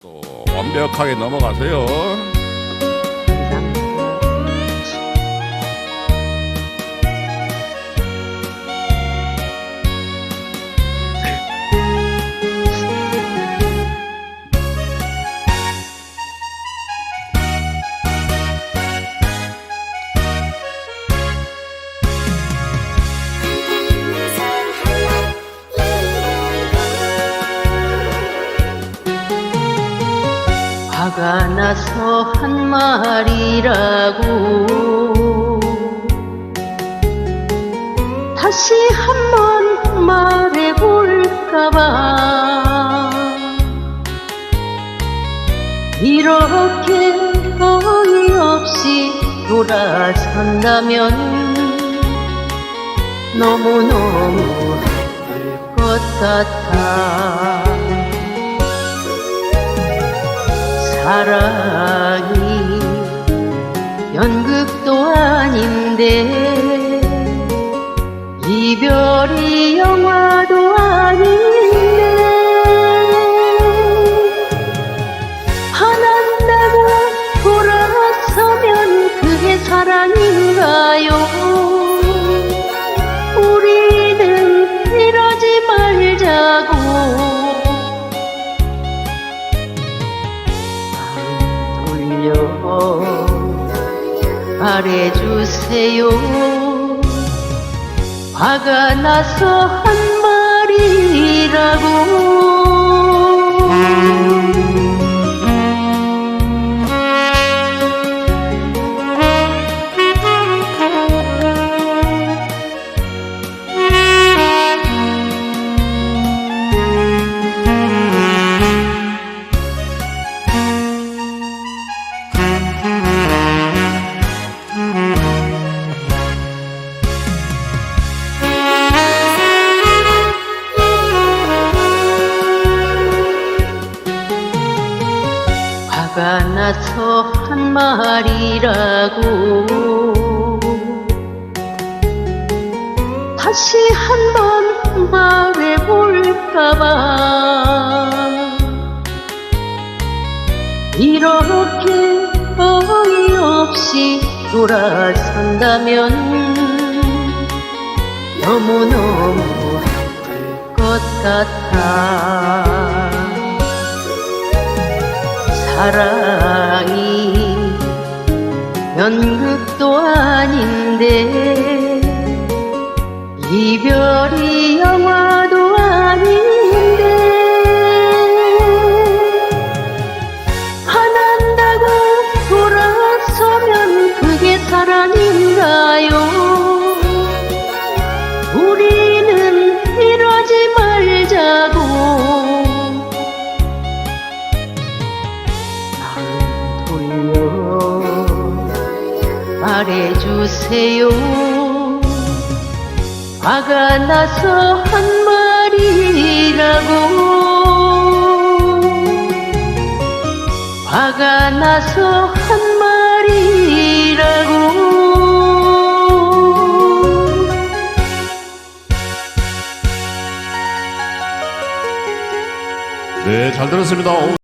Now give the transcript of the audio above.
또 완벽하게 넘어가세요. 화가 나서 한 말이라고. 다시 한번 말해볼까봐. 이렇게 어이없이 돌아선다면 너무너무 아플 것 같아 사랑이 연극도 아닌데 이별이 영화 돌려 말해주세요. 화가 나서 한 말이라고 화가 나서 한 말이라고. 다시 한번 말해볼까봐. 이렇게 어이없이 돌아선다면 너무너무 아플 것 같아 사랑이 연극도 아닌데 이별이 영화 돌려 말해주세요. 화가 나서 한 말이라고. 화가 나서 한 말이라고. 네, 잘 들었습니다. 오,